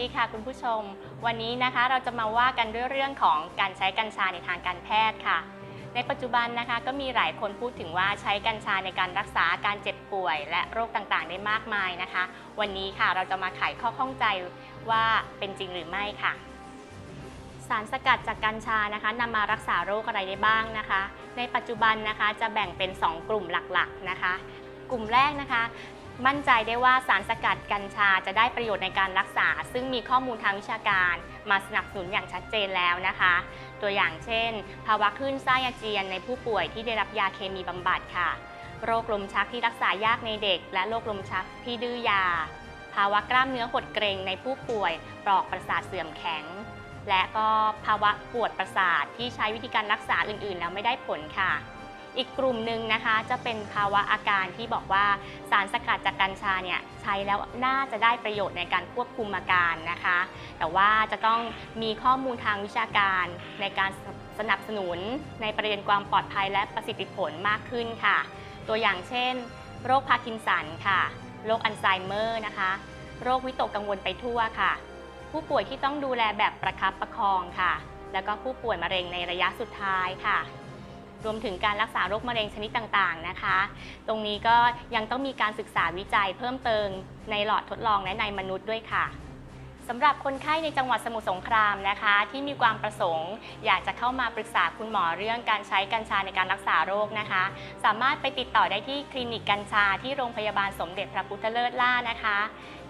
ดีค่ะคุณผู้ชม วันนี้นะคะเราจะมาว่ากันด้วยเรื่องของการใช้กัญชาในทางการแพทย์ค่ะ ในปัจจุบันนะคะก็มีหลายคนพูดถึงว่าใช้กัญชาในการรักษาอาการเจ็บป่วย และโรคต่างๆ ได้มากมายนะคะ วันนี้ค่ะเราจะมาไขข้อข้องใจว่าเป็นจริงหรือไม่ค่ะ สารสกัดจากกัญชานะคะนำมารักษาโรคอะไรได้บ้างนะคะ ในปัจจุบันนะคะจะแบ่งเป็น 2 กลุ่มหลักๆนะคะกลุ่มแรกนะคะ มั่นใจได้ว่าสารสกัดกัญชาจะได้ประโยชน์ในการรักษา ซึ่งมีข้อมูลทางวิชาการมาสนับสนุนอย่างชัดเจนแล้วนะคะ ตัวอย่างเช่น ภาวะคลื่นไส้อาเจียนในผู้ป่วยที่ได้รับยาเคมีบำบัดค่ะ โรคลมชักที่รักษายากในเด็ก และโรคลมชักที่ดื้อยา ภาวะกล้ามเนื้อหดเกร็งในผู้ป่วยปลอกประสาทเสื่อมแข็ง และก็ภาวะปวดประสาทที่ใช้วิธีการรักษาอื่น ๆ แล้วไม่ได้ผลค่ะ อีกกลุ่มหนึ่งนะคะ จะเป็นภาวะอาการที่บอกว่าสารสกัดจากกัญชาเนี่ยใช้แล้วน่าจะได้ประโยชน์ในการควบคุมอาการนะคะ แต่ว่าจะต้องมีข้อมูลทางวิชาการในการสนับสนุนในประเด็นความปลอดภัยและประสิทธิผลมากขึ้นค่ะ ตัวอย่างเช่น โรคพาร์กินสันค่ะ โรคอัลไซเมอร์นะคะ โรควิตกกังวลไปทั่วค่ะ ผู้ป่วยที่ต้องดูแลแบบประคับประคองค่ะ แล้วก็ผู้ป่วยมะเร็งในระยะสุดท้ายค่ะ รวมถึงการรักษาโรคมะเร็งชนิดต่างๆนะคะ ตรงนี้ก็ยังต้องมีการศึกษาวิจัยเพิ่มเติมในหลอดทดลองและในมนุษย์ด้วยค่ะ สำหรับคนไข้ในจังหวัดสมุทรสงครามนะคะ ที่มีความประสงค์ อยากจะเข้ามาปรึกษาคุณหมอเรื่องการใช้กัญชาในการรักษาโรคนะคะ สามารถไปติดต่อได้ที่คลินิกกัญชาที่โรงพยาบาลสมเด็จพระพุทธเลิศล่านะคะ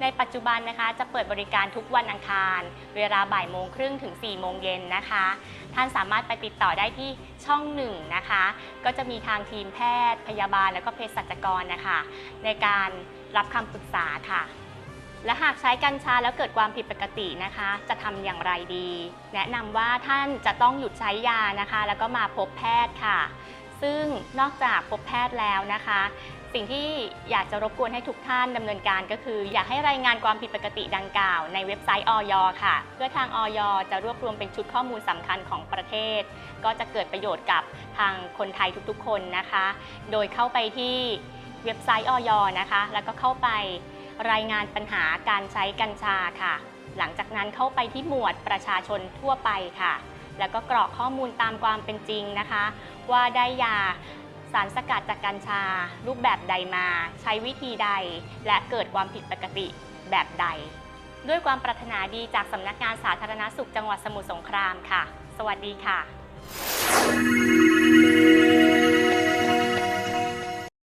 ในปัจจุบันนะคะจะเปิดบริการทุกวันอังคาร เวลาบ่ายโมงครึ่งถึง4โมงเย็นนะคะ ท่านสามารถไปติดต่อได้ที่ช่องหนึ่งนะคะ ก็จะมีทางทีมแพทย์ พยาบาล แล้วก็เภสัชกรนะคะ ในการรับคำปรึกษาค่ะ และหากใช้กัญชาแล้วเกิดความผิดปกตินะคะ จะทำอย่างไรดี แนะนำว่าท่านจะต้องหยุดใช้ยานะคะ แล้วก็มาพบแพทย์ค่ะ ซึ่งนอกจากพบแพทย์แล้วนะคะ สิ่งที่อยากจะรบกวนให้ทุกท่านดำเนินการก็คือ อยากให้รายงานความผิดปกติดังกล่าว ในเว็บไซต์ออยค่ะ เพื่อทางออยจะรวบรวมเป็นชุดข้อมูลสำคัญของประเทศ ก็จะเกิดประโยชน์กับทางคนไทยทุกๆ คนนะคะ โดยเข้าไปที่เว็บไซต์ออยนะคะ แล้วก็เข้าไป รายงานปัญหาการใช้กัญชาค่ะ หลังจากนั้นเข้าไปที่หมวดประชาชนทั่วไปค่ะ แล้วก็กรอกข้อมูลตามความเป็นจริงนะคะ ว่าได้ยาสารสกัดจากกัญชา รูปแบบใดมา ใช้วิธีใด และเกิดความผิดปกติแบบใด ด้วยความปรารถนาดีจากสำนักงานสาธารณสุขจังหวัดสมุทรสงครามค่ะ สวัสดีค่ะ